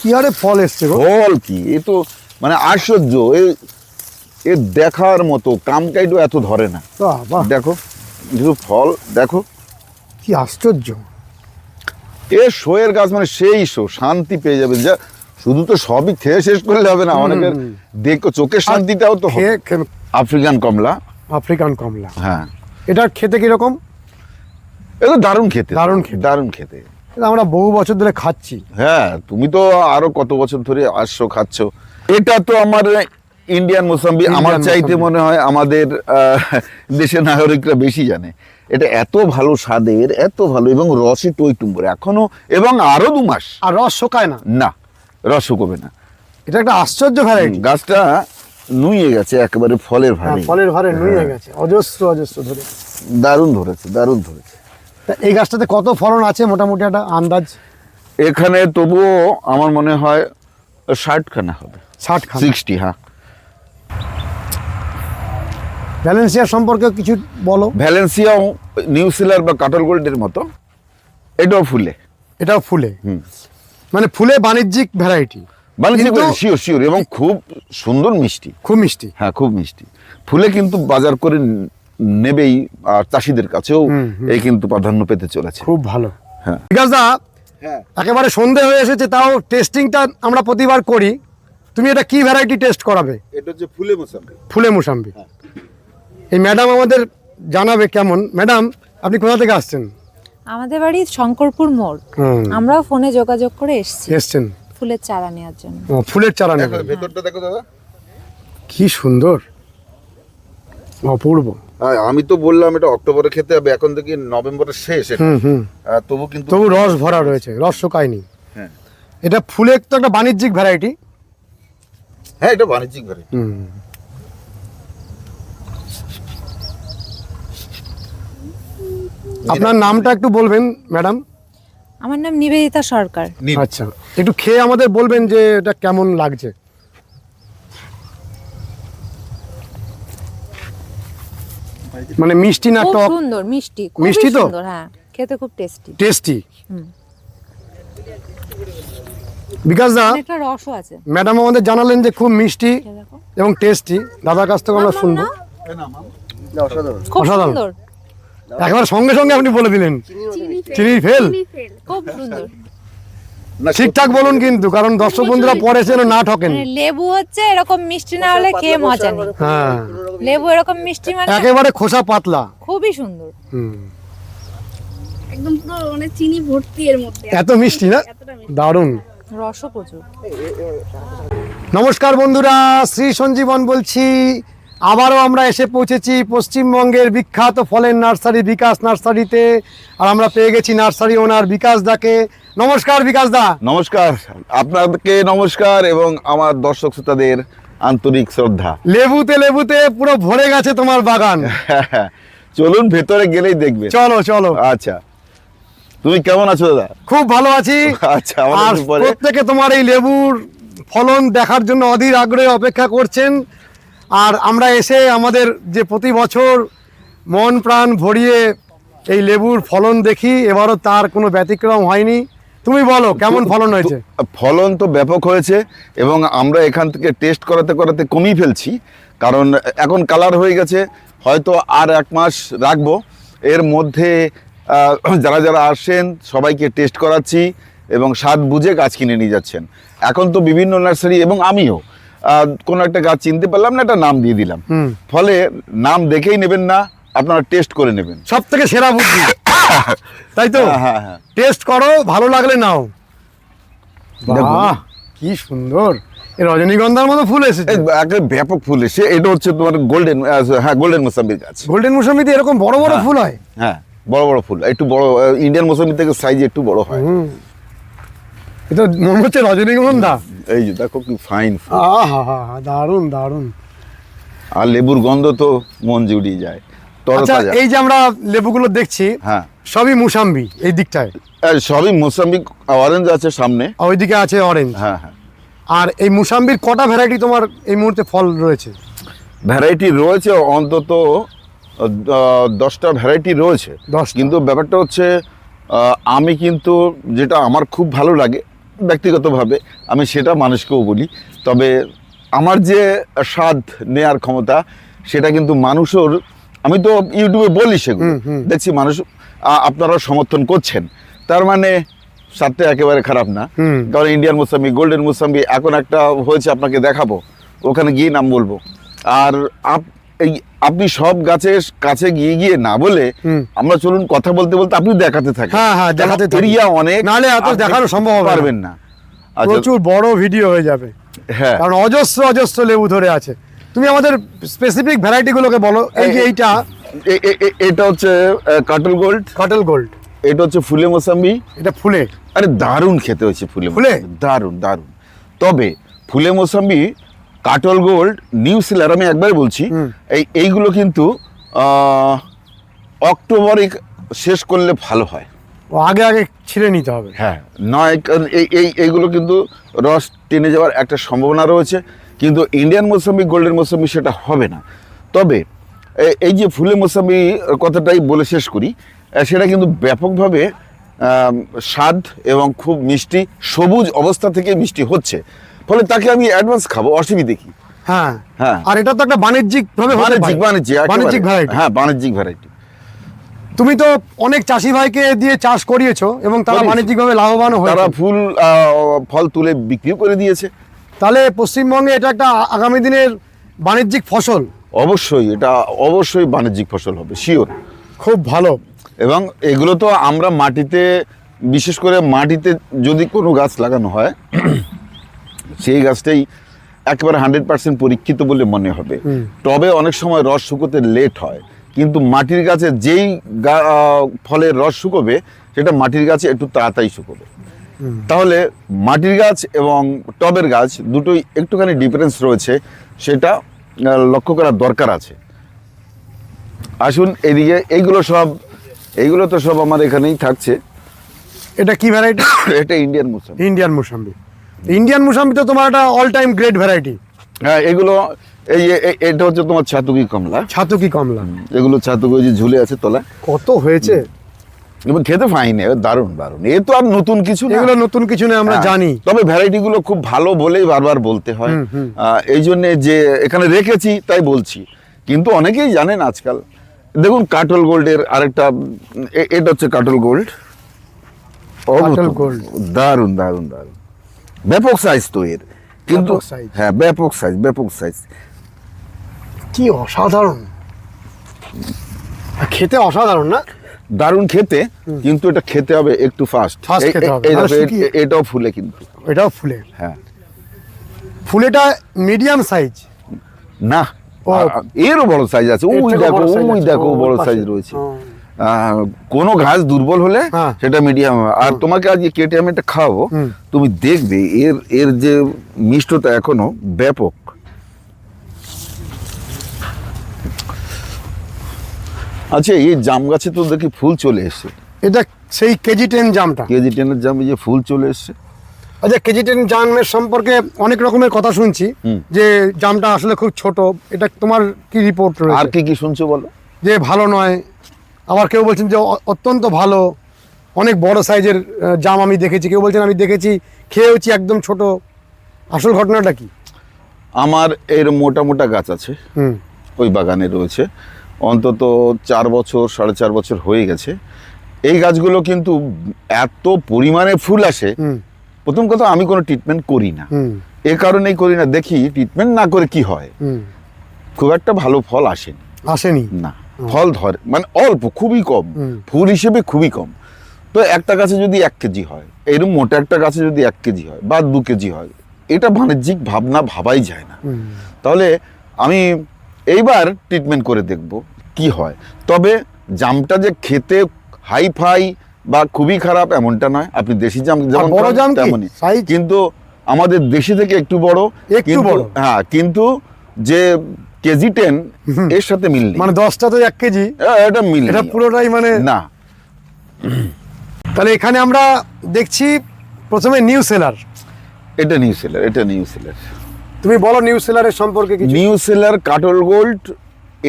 কি আরে ফল এসছে ফল কি? এ তো মানে আশ্চর্য। এ এ দেখার মতো কামকাইটও এত ধরে না। দেখো কিছু ফল দেখো। কি আশ্চর্য। এ শোয়ের গাছ মানে সেই শো শান্তি পেয়ে যাবে। যা শুধু তো সবই খেয়ে শেষ করলে হবে না অনেকের দেখো চোখের শান্তিটাও তো। আফ্রিকান কমলা। আফ্রিকান কমলা। হ্যাঁ। এটা খেতে কীরকম? এটা দারুণ খেতে। দারুণ খেতে। দারুণ খেতে। আমরা বহু বছর ধরে খাচ্ছি। হ্যাঁ তুমি তো আরও কত বছর ধরে আসছো খাচ্ছ। এটা তো আমার ইন্ডিয়ান মোসাম্বি আমার চাইতে মনে হয় আমাদের দেশের নাগরিকরা বেশি জানে। এটা এত ভালো স্বাদের এত ভালো এবং রসে টই টুম্বর। এখনও এবং আরও দু মাস। আর রস শোকায় না। না রস শুকোবে না। এটা একটা আশ্চর্য ভ্যারাইটি গাছটা নুয়ে গেছে একেবারে ফলের ভারে ফলের ভারে নুয়ে হ্যাঁ। গেছে অজস্র অজস্র ধরে। দারুণ ধরেছে দারুণ ধরেছে। তা এই গাছটাতে কত ফলন আছে মোটামুটি একটা আন্দাজ? এখানে তবুও আমার মনে হয় ষাট খানা হবে। ষাট সিক্সটি হ্যাঁ। ভ্যালেন্সিয়া সম্পর্কে কিছু বলো। ভ্যালেন্সিয়াও নিউজিল্যান্ড বা কাটল গোল্ডের মতো। এটাও ফুলে। এটাও ফুলে? মানে ফুলে বাণিজ্যিক ভ্যারাইটি? বাণিজ্যিক শিওর শিওর এবং খুব সুন্দর মিষ্টি। খুব মিষ্টি। হ্যাঁ খুব মিষ্টি। ফুলে কিন্তু বাজার করে নেবেই আর চাষিদের কাছেও। এই কিন্তু প্রাধান্য পেতে চলেছে। খুব ভালো। হ্যাঁ। বিকাশ দা হ্যাঁ। একেবারে সন্ধে হয়ে এসেছে তাও টেস্টিংটা আমরা প্রতিবার করি। তুমি এটা কি ভ্যারাইটি টেস্ট করাবে? এটা হচ্ছে ফুলে মোসাম্বি। ফুলে মুসাম্বি। এই ম্যাডাম আমাদের জানাবে কেমন? ম্যাডাম আপনি কোথা থেকে আসছেন? আমাদের বাড়ি শঙ্করপুর মোড়। আমরাও ফোনে যোগাযোগ করে এসেছি। এসছেন? ফুলের চারা নেওয়ার জন্য। ও, ফুলের চারা নেবেন। ভেতরটা দেখো দাদা। কি সুন্দর। অপূর্ব। হ্যাঁ আমি তো বললাম এটা অক্টোবরে খেতে হবে এখন থেকে নভেম্বরের শেষ তবু কিন্তু তবু রস ভরা রয়েছে রস শোকায়নি। হ্যাঁ। এটা ফুলের তো একটা বাণিজ্যিক ভ্যারাইটি হ্যাঁ এটা বাণিজ্যিক ভ্যারাইটি আপনার নামটা একটু বলবেন ম্যাডাম? আমার নাম নিবেদিতা সরকার। আচ্ছা একটু খেয়ে আমাদের বলবেন যে এটা কেমন লাগছে। মানে মিষ্টি না খুব টক? সুন্দর মিষ্টি মিষ্টি মিষ্টি তো? হ্যাঁ খেতে খুব টেস্টি। টেস্টি। বিকাশ দা অনেকটা রসও আছে। ম্যাডাম আমাদের জানালেন যে খুব মিষ্টি এবং টেস্টি। দাদার কাছ থেকে আমরা শুনব। অসাধারণ। সুন্দর। একেবারে সঙ্গে সঙ্গে আপনি বলে দিলেন। চিনি ফেল। খুব সুন্দর। ঠিকঠাক বলুন কিন্তু কারণ দর্শক বন্ধুরা পরে যেন না ঠকেন। মানে লেবু হচ্ছে এরকম মিষ্টি না হলে খেয়ে মজা নেই। হ্যাঁ। লেবু এরকম মিষ্টি মানে একেবারে খোসা পাতলা। খুবই সুন্দর। হুম। একদম পুরো মানে চিনি ভর্তি এর মধ্যে। এত মিষ্টি না? দারুণ। প্রচুর নমস্কার বন্ধুরা শ্রী সঞ্জীবন বলছি। আবারও আমরা এসে পৌঁছেছি পশ্চিমবঙ্গের বিখ্যাত ফলের নার্সারি বিকাশ নার্সারিতে। আর আমরা পেয়ে গেছি নার্সারি ওনার বিকাশ দাকে। নমস্কার বিকাশ দা। নমস্কার আপনাকে নমস্কার এবং আমার দর্শক শ্রোতাদের আন্তরিক শ্রদ্ধা। লেবুতে লেবুতে পুরো ভরে গেছে তোমার বাগান। চলুন ভেতরে গেলেই দেখবে। চলো চলো। আচ্ছা তুমি কেমন আছো দাদা? খুব ভালো আছি। আচ্ছা আর প্রত্যেকে তোমার এই লেবুর ফলন দেখার জন্য অধীর আগ্রহে অপেক্ষা করছেন। আর আমরা এসে আমাদের যে প্রতি বছর মন প্রাণ ভরিয়ে এই লেবুর ফলন দেখি এবারও তার কোনো ব্যতিক্রম হয়নি। তুমি বলো কেমন ফলন হয়েছে? ফলন তো ব্যাপক হয়েছে এবং আমরা এখান থেকে টেস্ট করাতে করাতে কমিয়ে ফেলছি কারণ এখন কালার হয়ে গেছে হয়তো আর এক মাস রাখব। এর মধ্যে যারা যারা আসছেন সবাইকে টেস্ট করাচ্ছি এবং স্বাদ বুঝে গাছ কিনে নিয়ে যাচ্ছেন। এখন তো বিভিন্ন নার্সারি এবং আমিও কোনো একটা গাছ চিনতে পারলাম না একটা নাম দিয়ে দিলাম। ফলে নাম দেখেই নেবেন না আপনারা টেস্ট করে নেবেন। সব থেকে সেরা বুদ্ধি। তাই তো হ্যাঁ, হ্যাঁ, হ্যাঁ। টেস্ট করো ভালো লাগলে নাও। বাহ কি সুন্দর। রজনীগন্ধার মতো ফুল এসেছে। একটা ব্যাপক ফুল এসে এটা হচ্ছে তোমার গোল্ডেন হ্যাঁ গোল্ডেন মোসাম্বির গাছ। গোল্ডেন মৌসুমিতে এরকম বড় বড়। ফুল হয়? হ্যাঁ বড় বড় ফুল। একটু বড় ইন্ডিয়ান মোসাম্বি থেকে সাইজ একটু বড় হয়। এটা মনে হচ্ছে রজনীগন্ধা। এই যে দেখো কি ফাইন ফুল। দারুণ দারুণ। আর লেবুর গন্ধ তো মন জুড়িয়ে যায়। আচ্ছা এই যে আমরা লেবুগুলো দেখছি হ্যাঁ। সবই মুসাম্বি এই দিকটায়। সবই মোসাম্বি অরেঞ্জ আছে সামনে। ওইদিকে আছে অরেঞ্জ হ্যাঁ হ্যাঁ। আর এই মুসাম্বির কটা ভ্যারাইটি তোমার এই মুহূর্তে ফল রয়েছে? ভ্যারাইটি রয়েছে অন্তত দশটা ভ্যারাইটি রয়েছে। দশ কিন্তু ব্যাপারটা হচ্ছে আমি কিন্তু যেটা আমার খুব ভালো লাগে ব্যক্তিগতভাবে আমি সেটা মানুষকেও বলি। তবে আমার যে স্বাদ নেয়ার ক্ষমতা সেটা কিন্তু মানুষের আমি তো ইউটিউবে বলি সেগুলো। দেখছি মানুষ আপনারা সমর্থন করছেন। তার মানে স্বাদটা একেবারে খারাপ না। কারণ ইন্ডিয়ান মুসাম্বি গোল্ডেন মুসাম্বি এখন একটা হয়েছে আপনাকে দেখাবো। ওখানে গিয়ে নাম বলব। আর আপ- এই আপনি সব গাছের কাছে গিয়ে গিয়ে না বলে আমরা চলুন কথা বলতে বলতে আপনি দেখাতে থাকেন। হ্যাঁ, হ্যাঁ, দেখাতে। এরিয়া অনেক নাহলে এত দেখানো সম্ভব না। পারবেন না। আচ্ছা। প্রচুর বড় ভিডিও হয়ে যাবে। হ্যাঁ। কারণ অজস্র অজস্র লেবু ধরে আছে। তুমি আমাদের স্পেসিফিক ভ্যারাইটিগুলোকে বলো। এই যে এইটা এটা হচ্ছে কাটল গোল্ড কাটল গোল্ড এটা হচ্ছে ফুলে মোসাম্বি। এটা ফুলে। আরে দারুণ খেতে হয়েছে ফুলে ফুলে? দারুণ দারুণ। তবে ফুলে মোসাম্বি কাটল গোল্ড নিউ সিলার আমি একবার বলছি এই এইগুলো কিন্তু অক্টোবরে শেষ করলে ভালো হয়। ও আগে আগে ছিঁড়ে নিতে হবে। হ্যাঁ নয় কারণ এই এই এইগুলো কিন্তু রস টেনে যাওয়ার একটা সম্ভাবনা রয়েছে। কিন্তু ইন্ডিয়ান মৌসুমি গোল্ডেন মৌসুমি সেটা হবে না। তবে এই যে ফুলে মৌসুমি কথাটাই বলে শেষ করি। সেটা কিন্তু ব্যাপকভাবে স্বাদ এবং খুব মিষ্টি সবুজ অবস্থা থেকে মিষ্টি হচ্ছে। ফলে তাকে আমি অ্যাডভান্স খাব অসুবিধে কি? হ্যাঁ। হ্যাঁ। আর এটা তো একটা বাণিজ্যিক ভাবে বাণিজ্যিক বাণিজ্যিক বাণিজ্যিক ভ্যারাইটি হ্যাঁ বাণিজ্যিক ভ্যারাইটি তুমি তো অনেক চাষি ভাইকে দিয়ে চাষ করিয়েছো এবং তারা বাণিজ্যিকভাবে লাভবান তারা হয়েছে ফুল ফল তুলে বিক্রিও করে দিয়েছে। তাহলে পশ্চিমবঙ্গে এটা একটা আগামী দিনের বাণিজ্যিক ফসল। অবশ্যই এটা অবশ্যই বাণিজ্যিক ফসল হবে শিওর খুব ভালো। এবং এগুলো তো আমরা মাটিতে বিশেষ করে মাটিতে যদি কোনো গাছ লাগানো হয় সেই গাছটাই একেবারে হান্ড্রেড পার্সেন্ট পরীক্ষিত বলে মনে হবে। টবে অনেক সময় রস শুকোতে লেট হয় কিন্তু মাটির গাছে যেই ফলের রস শুকোবে সেটা মাটির গাছে একটু তাড়াতাড়ি শুকোবে। তাহলে মাটির গাছ এবং টবের গাছ দুটোই একটুখানি ডিফারেন্স রয়েছে সেটা লক্ষ্য করার দরকার আছে। আসুন এদিকে এইগুলো সব এইগুলো তো সব আমার এখানেই থাকছে। এটা কি ভ্যারাইটি এটা ইন্ডিয়ান মুসাম ইন্ডিয়ান মুসাম্বি ইন্ডিয়ান মুসাম্বি তো তোমার একটা অল টাইম গ্রেট ভ্যারাইটি হ্যাঁ এগুলো এই এটা হচ্ছে তোমার ছাতুকি কমলা। ছাতুকি কমলা। এগুলো ছাতুকি ওই যে ঝুলে আছে তলায়। কত হয়েছে? এবং খেতে ফাইন দারুণ দারুণ। এ তো আর নতুন কিছু এগুলো নতুন কিছু নেই আমরা হ্যাঁ, জানি। তবে ভ্যারাইটি গুলো খুব ভালো বলেই বারবার বলতে হয়। এই জন্য যে এখানে রেখেছি তাই বলছি। কিন্তু অনেকেই জানেন আজকাল। দেখুন কাটল গোল্ডের আরেকটা এটা হচ্ছে কাটল গোল্ড কাটল গোল্ড। দারুণ দারুণ দারুণ। ব্যাপক সাইজ তো এর। কিন্তু হ্যাঁ ব্যাপক সাইজ ব্যাপক সাইজ কি অসাধারণ। খেতে অসাধারণ না? দারুণ খেতে কিন্তু এটা খেতে হবে একটু ফাস্ট এটাও ফুলে কিন্তু। এটাও ফুলে। হ্যাঁ। ফুলেটা মিডিয়াম সাইজ না এরও বড় সাইজ আছে। ওই দেখো ওই দেখো বড় সাইজ রয়েছে। কোনো ঘাস দুর্বল হলে হ্যাঁ। সেটা মিডিয়াম আর তোমাকে আজকে কেটে আমি এটা খাওয়াবো। তুমি দেখবে এর এর যে মিষ্টতা এখনও ব্যাপক। আচ্ছা এই জাম গাছে তো দেখি ফুল চলে এসছে। এটা সেই কেজি টেন জামটা। কেজি টেনের জামে যে ফুল চলে এসছে। আচ্ছা কেজি টেন জামের সম্পর্কে অনেক রকমের কথা শুনছি যে জামটা আসলে খুব ছোট। এটা তোমার কি রিপোর্ট আর কি কি শুনছো বলো? যে ভালো নয়। আবার কেউ বলছেন যে অত্যন্ত ভালো। অনেক বড় সাইজের জাম আমি দেখেছি। কেউ বলছেন আমি দেখেছি খেয়েওছি একদম ছোট। আসল ঘটনাটা কি? আমার এর মোটা মোটা গাছ আছে। ওই বাগানে রয়েছে। অন্তত চার বছর সাড়ে চার বছর হয়ে গেছে। এই গাছগুলো কিন্তু এত পরিমাণে ফুল আসে প্রথম কথা আমি কোনো ট্রিটমেন্ট করি না। এ কারণেই করি না দেখি ট্রিটমেন্ট না করে কি হয়। খুব একটা ভালো ফল আসেনি। আসেনি? না ফল ধরে মানে অল্প খুবই কম। ফুল হিসেবে খুবই কম। তো একটা গাছে যদি এক কেজি হয় এরকম মোটা একটা গাছে যদি এক কেজি হয় বা দু কেজি হয় এটা বাণিজ্যিক ভাবনা ভাবাই যায় না। তাহলে আমি এইবার ট্রিটমেন্ট করে দেখব কি হয়। তবে জামটা যে খেতে হাই ফাই বা খুবই খারাপ এমনটা নয়। আপনি দেশি জাম যেমন বড় জাম তেমনই? কিন্তু আমাদের দেশি থেকে একটু বড় একটু বড়। হ্যাঁ কিন্তু যে কেজি টেন এর সাথে মিল মানে দশটা তো এক কেজি? এ- এটা মিল এটা পুরোটাই মানে না। তাহলে এখানে আমরা দেখছি প্রথমে নিউ সেলার এটা নিউ সেলার এটা নিউ সেলার তুমি বলো নিউ সেলারের সম্পর্কে কিছু। নিউ সেলার কাটল গোল্ড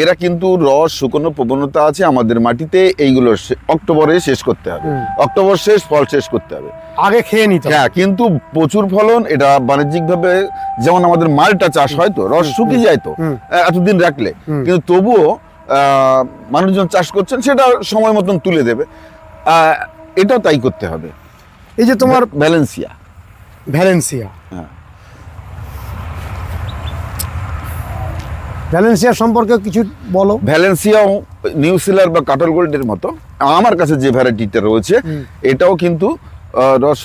এরা কিন্তু রস শুকনো প্রবণতা আছে আমাদের মাটিতে এইগুলো অক্টোবরে শেষ করতে হবে। অক্টোবর শেষ ফল শেষ করতে হবে। আগে খেয়ে নিতে হ্যাঁ কিন্তু প্রচুর ফলন এটা বাণিজ্যিকভাবে যেমন আমাদের মালটা চাষ হয় তো রস শুকিয়ে যায় তো। এতদিন রাখলে। কিন্তু তবুও মানুষজন চাষ করছেন সেটা সময় মতন তুলে দেবে। এটাও তাই করতে হবে। এই যে তোমার ভ্যালেন্সিয়া। ভ্যালেন্সিয়া। হ্যাঁ। ভ্যালেন্সিয়া সম্পর্কে কিছু বলো। ভ্যালেন্সিয়াও নিউসিলার বা কাটল গোল্ডের মতো। আমার কাছে যে ভ্যারাইটিটা রয়েছে এটাও কিন্তু রস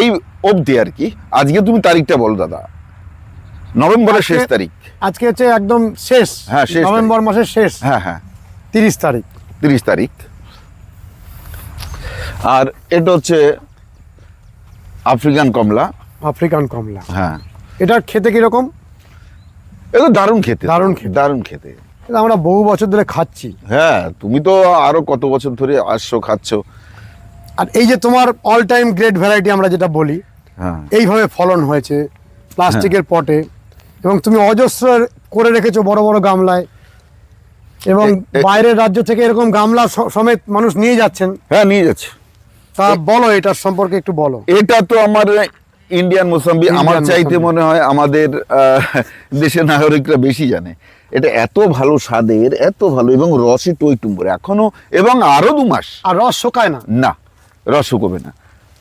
এই অবধি আর কি। আজকে তুমি তারিখটা বলো দাদা। নভেম্বরের শেষ তারিখ। আজকে হচ্ছে একদম শেষ। হ্যাঁ, শেষ নভেম্বর মাসের শেষ। হ্যাঁ হ্যাঁ। তিরিশ তারিখ। তিরিশ তারিখ। আর এটা হচ্ছে আফ্রিকান কমলা। আফ্রিকান কমলা। হ্যাঁ। এটা খেতে কীরকম? এটা দারুণ খেতে। দারুণ খেতে। দারুণ খেতে। আমরা বহু বছর ধরে খাচ্ছি। হ্যাঁ তুমি তো আরও কত বছর ধরে আসছো খাচ্ছ। আর এই যে তোমার অল টাইম গ্রেট ভ্যারাইটি আমরা যেটা বলি হ্যাঁ। এইভাবে ফলন হয়েছে প্লাস্টিকের পটে এবং তুমি অজস্র করে রেখেছো বড় বড় গামলায় এবং এ- এ- বাইরের রাজ্য থেকে এরকম গামলা সমেত মানুষ নিয়ে যাচ্ছেন। হ্যাঁ নিয়ে যাচ্ছে। তা বলো এটার সম্পর্কে একটু বলো। এটা তো আমার ইন্ডিয়ান মোসাম্বি আমার চাইতে মনে হয় আমাদের দেশের নাগরিকরা বেশি জানে। এটা এত ভালো স্বাদের এত ভালো এবং রসে টই টুম্বরে। এখনও এবং আরও দু মাস। আর রস শোকায় না। না রস শুকোবে না।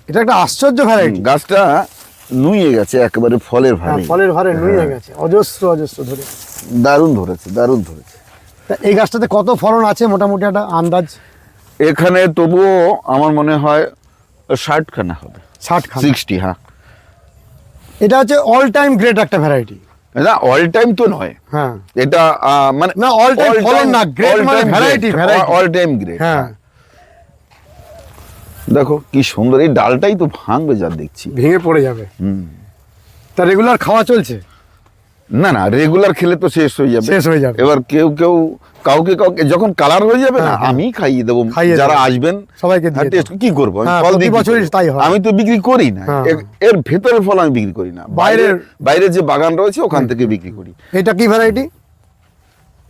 এটা একটা আশ্চর্য ভ্যারাইটি গাছটা নুয়ে গেছে একেবারে ফলের ভারে ফলের ভারে নুয়ে হ্যাঁ। গেছে অজস্র অজস্র ধরে। দারুণ ধরেছে দারুণ ধরেছে। তা এই গাছটাতে কত ফলন আছে মোটামুটি একটা আন্দাজ? এখানে তবুও আমার মনে হয় ষাট খানা হবে। ষাট সিক্সটি হ্যাঁ। এটা হচ্ছে অল টাইম গ্রেট একটা ভ্যারাইটি না অল টাইম তো নয়। হ্যাঁ। এটা মানে না, অল টাইম ফলন না, গ্রেট মানে variety variety all time great হ্যাঁ। দেখো কি সুন্দর এই ডালটাই তো ভাঙবে যা দেখছি। ভেঙে পড়ে যাবে। হুম। তা রেগুলার খাওয়া চলছে? না না রেগুলার খেলে তো শেষ হয়ে যাবে। শেষ হয়ে যাবে। এবার কেউ কেউ কাউকে কাউকে যখন কালার হয়ে যাবে না হ্যাঁ, হ্যাঁ। আমি খাইয়ে দেবো। যারা আসবেন সবাইকে দিয়ে হ্যাঁ। কি করব? হ্যাঁ, ফল তাই হয়। আমি তো বিক্রি করি না। হ্যাঁ। এর- ভেতরের ফল আমি বিক্রি করি না। বাইরের বাইরের- বাইরের যে বাগান রয়েছে ওখান থেকে বিক্রি করি। এটা কি ভ্যারাইটি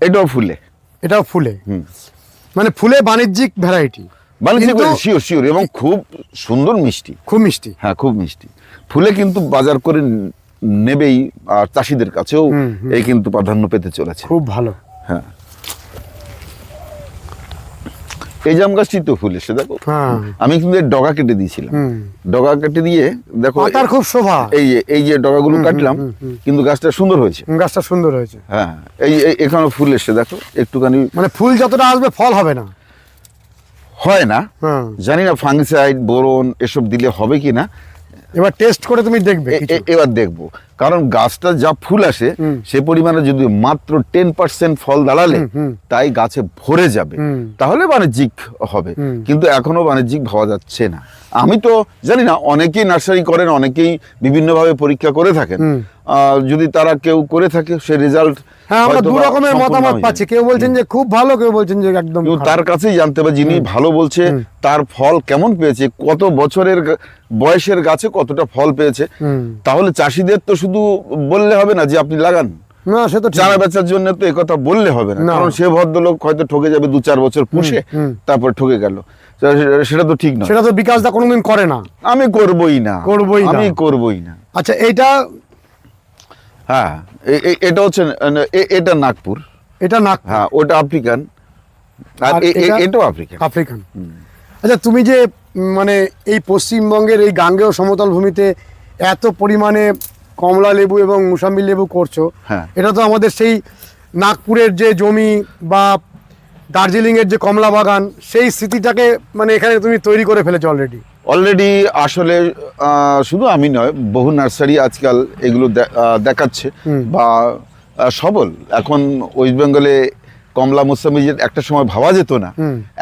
এটাও ফুলে। এটাও ফুলে। মানে ফুলে বাণিজ্যিক ভ্যারাইটি বাণিজ্যিক শিওর শিওর এবং খুব সুন্দর মিষ্টি। খুব মিষ্টি। হ্যাঁ খুব মিষ্টি। ফুলে কিন্তু বাজার করে নেবেই আর চাষিদের কাছেও। এই কিন্তু প্রাধান্য পেতে চলেছে। খুব ভালো। হ্যাঁ। এই জাম গাছটি তো ফুল এসে দেখো। হ্যাঁ। আমি কিন্তু ডগা কেটে দিয়েছিলাম। ডগা কেটে দিয়ে দেখো পাতার খুব শোভা। এই যে এই যে ডগাগুলো কাটলাম। কিন্তু গাছটা সুন্দর হয়েছে। গাছটা সুন্দর হয়েছে। হ্যাঁ এই এই- এখানে ফুল এসে দেখো একটুখানি। মানে ফুল যতটা আসবে ফল হবে না। হয় না। হ্যাঁ। জানি না ফাঙ্গিসাইড বোরন এসব দিলে হবে কি না। এবার টেস্ট করে তুমি দেখবে এবার দেখব। কারণ গাছটা যা ফুল আসে সে পরিমাণে যদি মাত্র টেন পার্সেন্ট ফল দাঁড়ালে। তাই গাছে ভরে যাবে। তাহলে বাণিজ্যিক হবে। কিন্তু এখনও বাণিজ্যিক ভাবা যাচ্ছে না। আমি তো জানি না অনেকেই নার্সারি করেন অনেকেই বিভিন্নভাবে পরীক্ষা করে থাকেন। যদি তারা কেউ করে থাকে সে রেজাল্ট হ্যাঁ আমরা দু রকমের মতামত পাচ্ছি। কেউ বলছেন যে খুব ভালো কেউ বলছেন যে একদম তার কাছেই জানতে হবে যিনি ভালো বলছে তার ফল কেমন পেয়েছে কত বছরের বয়সের গাছে কতটা ফল পেয়েছে তাহলে চাষিদের তো শুধু বললে হবে না যে আপনি লাগান। না সে তো চারা বেচার জন্য তো একথা বললে হবে না। না। কারণ সে ভদ্রলোক হয়তো ঠকে যাবে দু চার বছর পুষে তারপর ঠকে গেল। সেটা তো ঠিক নয়। সেটা তো বিকাশ দা কোনোদিন করে না। আমি করবই না। করবোই না। আমি করবই না। আচ্ছা এইটা হ্যাঁ এটা হচ্ছে এটা নাগপুর। এটা না হ্যাঁ ওটা আফ্রিকান। আর এটা? এটাও আফ্রিকান। আফ্রিকান। আচ্ছা তুমি যে মানে এই পশ্চিমবঙ্গের এই গাঙ্গেয় সমতল ভূমিতে এত পরিমাণে কমলা লেবু এবং মুসাম্বি লেবু করছ হ্যাঁ। এটা তো আমাদের সেই নাগপুরের যে জমি বা দার্জিলিংয়ের যে কমলা বাগান সেই স্মৃতিটাকে মানে এখানে তুমি তৈরি করে ফেলেছো অলরেডি অলরেডি আসলে শুধু আমি নয় বহু নার্সারি আজকাল এগুলো দেখাচ্ছে বা সবল। এখন ওয়েস্ট বেঙ্গলে কমলা মুসাম্বি যে একটা সময় ভাবা যেত না।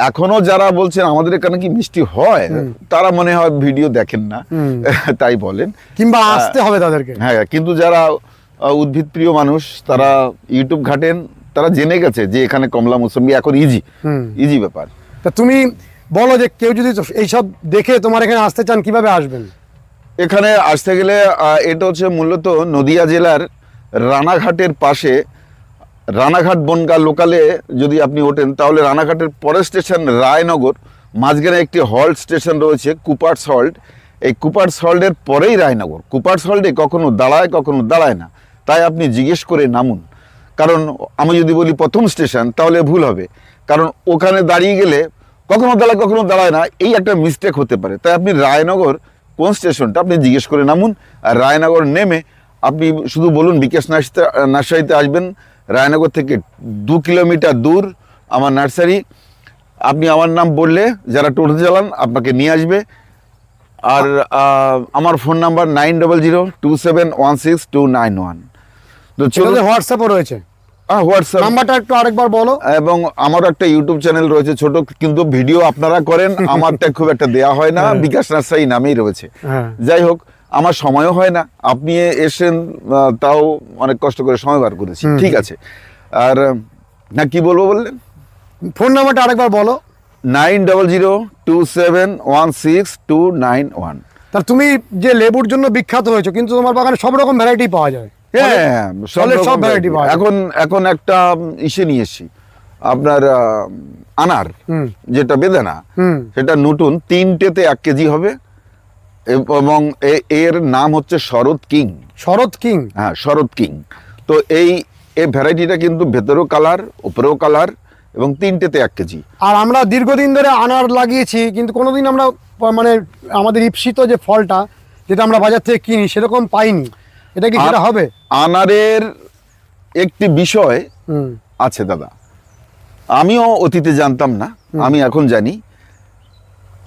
এখনও যারা বলছেন আমাদের এখানে কি মিষ্টি হয়? তারা মনে হয় ভিডিও দেখেন না। তাই বলেন। কিংবা আসতে হবে তাদেরকে। হ্যাঁ কিন্তু যারা উদ্ভিদ প্রিয় মানুষ তারা ইউটিউব ঘাটেন তারা জেনে গেছে যে এখানে কমলা মুসাম্বি এখন ইজি। ইজি ব্যাপার। তা তুমি বলো যে কেউ যদি এইসব দেখে তোমার এখানে আসতে চান কীভাবে আসবেন? এখানে আসতে গেলে এটা হচ্ছে মূলত নদিয়া জেলার রানাঘাটের পাশে রানাঘাট বনগা লোকালে যদি আপনি ওঠেন, তাহলে রানাঘাটের পরের স্টেশন রায়নগর, মাঝখানে একটি হল্ট স্টেশন রয়েছে, কুপার্স হল্ট। এই কুপার্স হল্টের পরেই রায়নগর। কুপার্স হল্টে কখনো দাঁড়ায় কখনো দাঁড়ায় না। তাই আপনি জিজ্ঞেস করে নামুন। কারণ আমি যদি বলি প্রথম স্টেশন, তাহলে ভুল হবে। কারণ ওখানে দাঁড়িয়ে গেলে কখনো দাঁড়ায় কখনো দাঁড়ায় না, এই একটা মিস্টেক হতে পারে। তাই আপনি রায়নগর কোন স্টেশনটা আপনি জিজ্ঞেস করে নামুন। আর রায়নগর নেমে আপনি শুধু বলুন, বিকাশ নার্সারিতে আসবেন। রায়নগর থেকে দু কিলোমিটার দূর আমার নার্সারি। আপনি আমার নাম বললে যারা টোটো চালান আপনাকে নিয়ে আসবে। আর আমার phone number nine double zero two seven one six two nine one. তো এটাতে হোয়াটসঅ্যাপও রয়েছে। হোয়াটসঅ্যাপ নাম্বারটা একটু আরেকবার বলো। এবং আমার একটা ইউটিউব চ্যানেল রয়েছে ছোট কিন্তু ভিডিও আপনারা করেন আমারটা খুব একটা দেয়া হয় না। বিকাশ নার্সারি নামেই রয়েছে। হ্যাঁ। যাই হোক আমার সময়ও হয় না। আপনি এসেন তাও অনেক কষ্ট করে সময় বার করেছি। ঠিক আছে। আর না কি বলব বললেন? ফোন নাম্বারটা আরেকবার বলো। Nine double zero two seven one six two nine one. তা তুমি যে লেবুর জন্য বিখ্যাত হয়েছো কিন্তু তোমার বাগানে সব রকম ভ্যারাইটি পাওয়া যায়। হ্যাঁ সব রকম পাওয়া। এখন এখন একটা ইসে নিয়ে এসছি। আপনার আনার যেটা বেদানা। সেটা নতুন তিনটেতে এক কেজি হবে। এবং এর নাম হচ্ছে শরৎ কিং। শরৎ কিং। হ্যাঁ শরৎ কিং। তো এই এই ভ্যারাইটিটা কিন্তু ভেতরেও কালার উপরেও কালার এবং তিনটেতে এক কেজি। আর আমরা দীর্ঘদিন ধরে আনার লাগিয়েছি কিন্তু কোনোদিন আমরা মানে আমাদের ইপসিত যে ফলটা যেটা আমরা বাজার থেকে কিনি সেরকম পাইনি। এটা কি সেটা হবে? আনারের একটি বিষয় আছে দাদা। আমিও অতীতে জানতাম না আমি এখন জানি।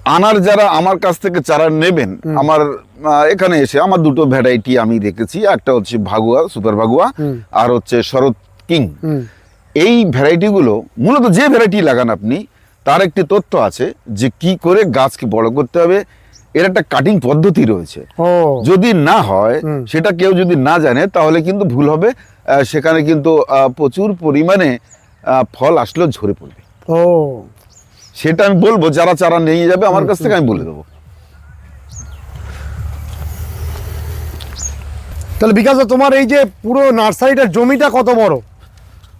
আনার যারা আমার কাছ থেকে চারা নেবেন আমার এখানে এসে আমার দুটো ভ্যারাইটি আমি রেখেছি একটা হচ্ছে ভাগুয়া সুপার ভাগুয়া আর হচ্ছে শরৎ কিং। এই ভ্যারাইটিগুলো মূলত যে ভ্যারাইটি লাগান আপনি তার একটি তথ্য আছে যে কি করে গাছকে বড় করতে হবে। এর একটা কাটিং পদ্ধতি রয়েছে। যদি না হয় সেটা কেউ যদি না জানে তাহলে কিন্তু ভুল হবে। আহ, সেখানে কিন্তু আহ, প্রচুর পরিমাণে ফল আসলেও ঝরে পড়বে। ও। সেটা আমি বলব যারা চারা নিয়ে যাবে আমার কাছ থেকে আমি বলে দেবো। তাহলে বিকাশ তোমার এই যে পুরো নার্সারিটার জমিটা কত বড়?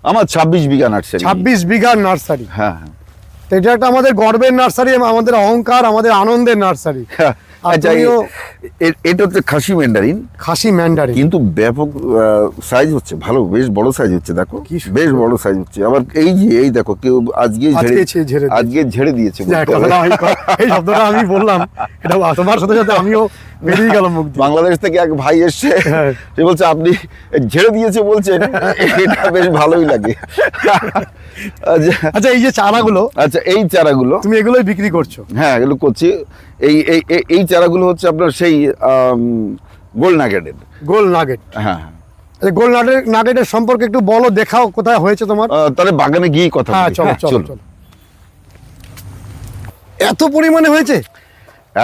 আমার ছাব্বিশ বিঘা নার্সারি। ছাব্বিশ বিঘা নার্সারি। হ্যাঁ হ্যাঁ। এটা একটা আমাদের গর্বের নার্সারি আমাদের অহংকার আমাদের আনন্দের নার্সারি। আর আচ্ছা এটা হচ্ছে খাসি ম্যান্ডারিন খাসি ম্যান্ডারি কিন্তু ব্যাপক সাইজ হচ্ছে ভালো বেশ বড় সাইজ হচ্ছে দেখো। বেশ বড় সাইজ হচ্ছে। আবার এই যে এই দেখো কেউ আজকে আজকে ঝেড়ে আজকে ঝেড়ে দিয়েছে এই শব্দটা আমি বললাম। এটা তোমার সাথে সাথে আমিও বেরিয়ে গেলাম মুখ বাংলাদেশ থেকে এক ভাই এসছে হ্যাঁ। সে বলছে আপনি ঝেড়ে দিয়েছে বলছেন এটা বেশ ভালোই লাগে। আচ্ছা, আচ্ছা এই যে চারাগুলো আচ্ছা এই চারাগুলো তুমি এগুলোই বিক্রি করছ? হ্যাঁ এগুলো করছি। এই এই চারাগুলো হচ্ছে আপনার সেই গোল্ড নাগেটের। গোল নাগেট। হ্যাঁ হ্যাঁ। গোল নাগেট নাগেটের সম্পর্কে একটু বলো দেখাও কোথায় হয়েছে তোমার। তাহলে বাগানে গিয়ে কথা হ্যাঁ চলো হ্যাঁ, চলো চলো। এত পরিমাণে হয়েছে?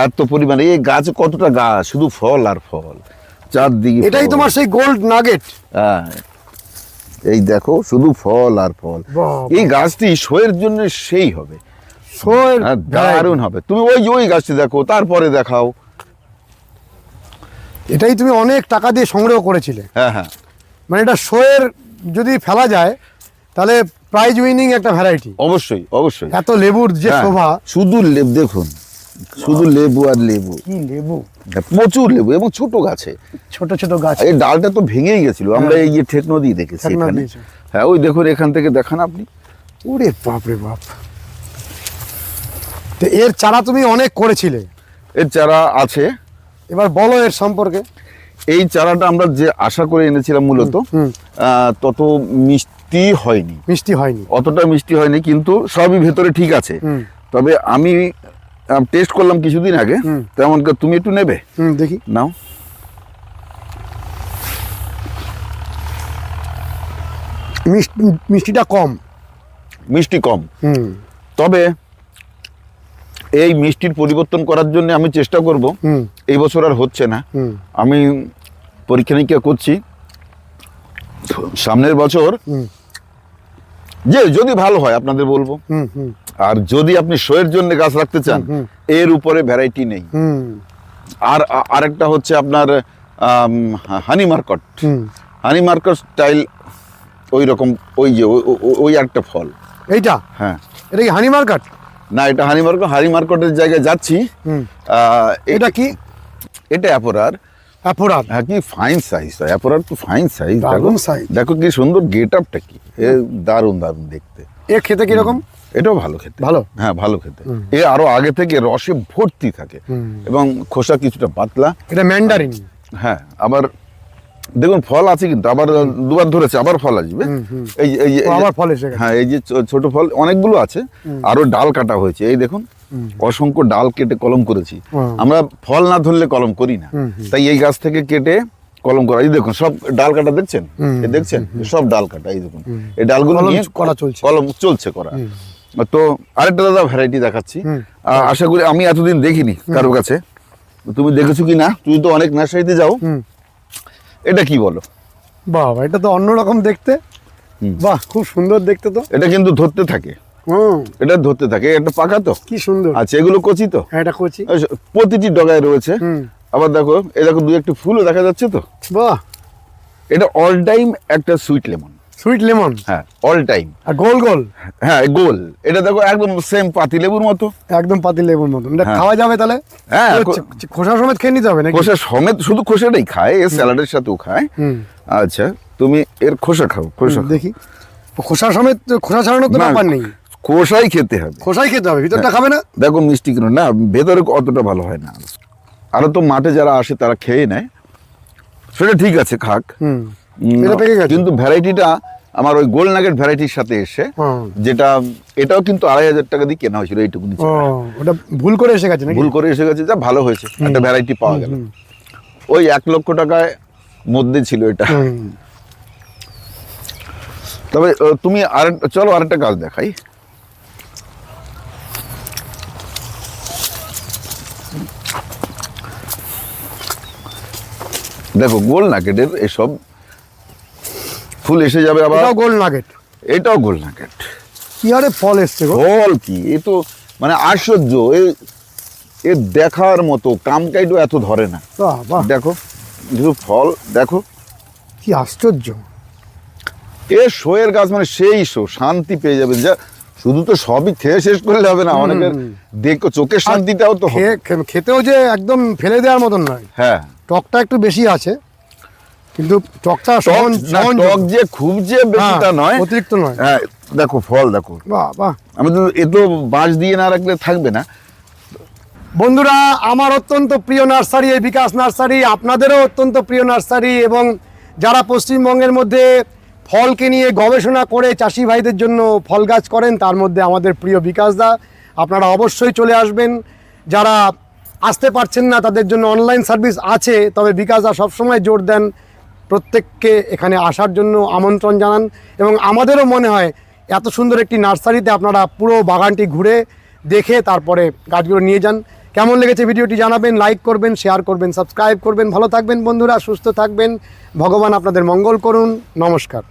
এত পরিমাণে এই গাছে কতটা গাছ শুধু ফল আর ফল। চারদিকে এটাই তোমার সেই গোল্ড নাগেট? হ্যাঁ। এই দেখো শুধু ফল আর ফল। এই গাছটি শোয়ের জন্য সেই হবে। দারুণ হবে। তুমি ওই ওই গাছটি দেখো তারপরে দেখাও। এটাই তুমি অনেক টাকা দিয়ে সংগ্রহ করেছিলে। হ্যাঁ হ্যাঁ। মানে এটা শোয়ের যদি ফেলা যায় তাহলে প্রাইজ উইনিং একটা ভ্যারাইটি অবশ্যই অবশ্যই। এত লেবুর যে হ্যাঁ, শোভা। শুধু লেবু দেখুন শুধু লেবু আর লেবু। কি লেবু? হ্যাঁ, প্রচুর লেবু এবং ছোট গাছে। ছোট ছোট গাছ। এই ডালটা তো ভেঙেই গেছিল। আমরা এই যে ঠেকনো দিয়ে দেখেছি। হ্যাঁ ওই দেখুন এখান থেকে দেখান আপনি। ওরে বাপ রে বাপ। তো এর চারা তুমি অনেক করেছিলে। এর চারা আছে। এবার বলো এর সম্পর্কে। এই চারাটা আমরা যে আশা করে এনেছিলাম মূলত তত মিষ্টি হয়নি। মিষ্টি হয়নি। অতটা মিষ্টি হয়নি কিন্তু সবই ভেতরে ঠিক আছে। তবে আমি টেস্ট করলাম কিছুদিন আগে তেমন তুমি একটু নেবে? দেখি। নাও। মিষ্টি মিষ্টিটা কম। মিষ্টি কম। তবে এই মিষ্টির পরিবর্তন করার জন্য আমি চেষ্টা করব। এই বছর আর হচ্ছে না। আমি পরীক্ষা নিরীক্ষা করছি। সামনের বছর যে যদি ভালো হয় আপনাদের বলব। আর যদি আপনি শোয়ের জন্য গাছ রাখতে চান এর উপরে ভ্যারাইটি নেই। আর আরেকটা হচ্ছে আপনার হানি মার্কট হানি মার্কট স্টাইল ওই রকম ওই যে ওই একটা ফল। এইটা? হ্যাঁ। এটা কি হানি মার্কেট না এটা হানি মার্কেট হানি মার্কেটের জায়গায় যাচ্ছি। এটা কি? এটা অ্যাপোরার অ্যাপোরার হ্যাঁ কি ফাইন সাইজ অ্যাপোরার তো ফাইন সাইজ দারুণ size। দেখো কি সুন্দর গেট আপটা কি। এ দারুণ দারুণ দেখতে। এ খেতে কীরকম? এটাও ভালো খেতে। ভালো? হ্যাঁ ভালো খেতে। এ আরও আগে থেকে রসে ভর্তি থাকে। এবং খোসা কিছুটা পাতলা। এটা ম্যান্ডারিন হ্যাঁ আবার দেখুন ফল আছে কিন্তু আবার দুবার ধরেছে আবার ফল আসবে। এই এই আবার ফল এসে হ্যাঁ এই যে ছোট ফল অনেকগুলো আছে আরও ডাল কাটা হয়েছে। এই দেখুন অসংখ্য ডাল কেটে কলম করেছি। আমরা ফল না ধরলে কলম করি না। তাই এই গাছ থেকে কেটে কলম করা এই দেখুন সব ডাল কাটা দেখছেন? এই দেখছেন? সব ডাল কাটা এই দেখুন। এই ডালগুলো কলম নিয়ে করা চলছে। কলম চলছে করা। তো আরেকটা দাদা ভ্যারাইটি দেখাচ্ছি। আশা করি আমি এতদিন দেখিনি কারোর কাছে। তুমি দেখেছ কি না তুমি তো অনেক নার্সারিতে যাও। এটা কি বলো? বাবা এটা তো অন্যরকম দেখতে। বাহ খুব সুন্দর দেখতে তো। এটা কিন্তু ধরতে থাকে। এটা ধরতে থাকে এটা পাকা তো? কি সুন্দর। আচ্ছা এগুলো কচি তো? হ্যাঁ এটা কচি। এই প্রতিটি ডগায় রয়েছে। আবার দেখো এ দেখো দু একটি ফুলও দেখা যাচ্ছে তো? বাহ। এটা অল টাইম একটা সুইট লেমন সুইট লেমন হ্যাঁ অল টাইম আর গোল গোল? হ্যাঁ গোল। এটা দেখো একদম সেম পাতি লেবুর মতো। একদম পাতি লেবুর মতন এটা হ্যাঁ। খাওয়া যাবে তাহলে? হ্যাঁ, খোসা সমেত খেয়ে নিতে হবে নাকি? খোসা সমেত শুধু খোসাটাই খায় এর স্যালাডের সাথেও খায়। আচ্ছা তুমি এর খোসা খাও খোসা দেখি। খোসা সমেত খোসা ছাড়ানোর তো ব্যাপার নেই। খোসাই খেতে হবে। খোসাই খেতে হবে ভিতরটা খাবে না? দেখো মিষ্টি কিনো না ভেতরে অতটা ভালো হয় না। আরও তো মাঠে যারা আসে তারা খেয়ে নেয়। সেটা ঠিক আছে খাক। হুম। কিন্তু ভ্যারাইটিটা আমার ওই গোল নাগেট ভ্যারাইটির সাথে এসে যেটা এটাও কিন্তু আড়াই হাজার টাকা দিয়ে কেনা হয়েছিল এইটুকুনি ও ওটা ভুল করে এসে গেছে ভুল করে এসে গেছে যা ভালো হয়েছে একটা ভ্যারাইটি পাওয়া গেল। ওই এক লক্ষ টাকায় মধ্যে ছিল এটা। তবে তুমি আর চলো আরেকটা গাছ দেখাই। দেখো গোল নাকেটের এসব ফুল এসে যাবে আবার। এটাও গোল নাগেট। এটাও গোল নাকেট কি আরে ফল এসছে ফল কি? এ তো মানে আশ্চর্য। এ এ দেখার মতো কামকাইটও এত ধরে না। দেখো শুধু ফল দেখো। কি আশ্চর্য। এ শোয়ের গাছ মানে সেই শো শান্তি পেয়ে যাবে যা শুধু তো সবই খেয়ে শেষ করলে হবে না অনেকের দেখো চোখের শান্তিটাও তো খেতেও যে একদম ফেলে দেওয়ার মতন নয়। হ্যাঁ। টকটা একটু বেশি আছে। কিন্তু টকটা টক যে খুব যে বেশিটা হ্যাঁ, নয় অতিরিক্ত নয়। হ্যাঁ দেখো ফল দেখো। বাহ বাহ। আমি তো এ তো বাঁশ দিয়ে না রাখলে থাকবে না। বন্ধুরা আমার অত্যন্ত প্রিয় নার্সারি এই বিকাশ নার্সারি আপনাদেরও অত্যন্ত প্রিয় নার্সারি এবং যারা পশ্চিমবঙ্গের মধ্যে ফলকে নিয়ে গবেষণা করে চাষি ভাইদের জন্য ফল গাছ করেন তার মধ্যে আমাদের প্রিয় বিকাশ দা আপনারা অবশ্যই চলে আসবেন। যারা আসতে পারছেন না তাদের জন্য অনলাইন সার্ভিস আছে তবে বিকাশ দা সবসময় জোর দেন। প্রত্যেককে এখানে আসার জন্য আমন্ত্রণ জানান এবং আমাদেরও মনে হয় এত সুন্দর একটি নার্সারিতে আপনারা পুরো বাগানটি ঘুরে দেখে তারপরে গাছগুলো নিয়ে যান। কেমন লেগেছে ভিডিওটি জানাবেন লাইক করবেন শেয়ার করবেন সাবস্ক্রাইব করবেন। ভালো থাকবেন বন্ধুরা, সুস্থ থাকবেন। ভগবান আপনাদের মঙ্গল করুন। নমস্কার।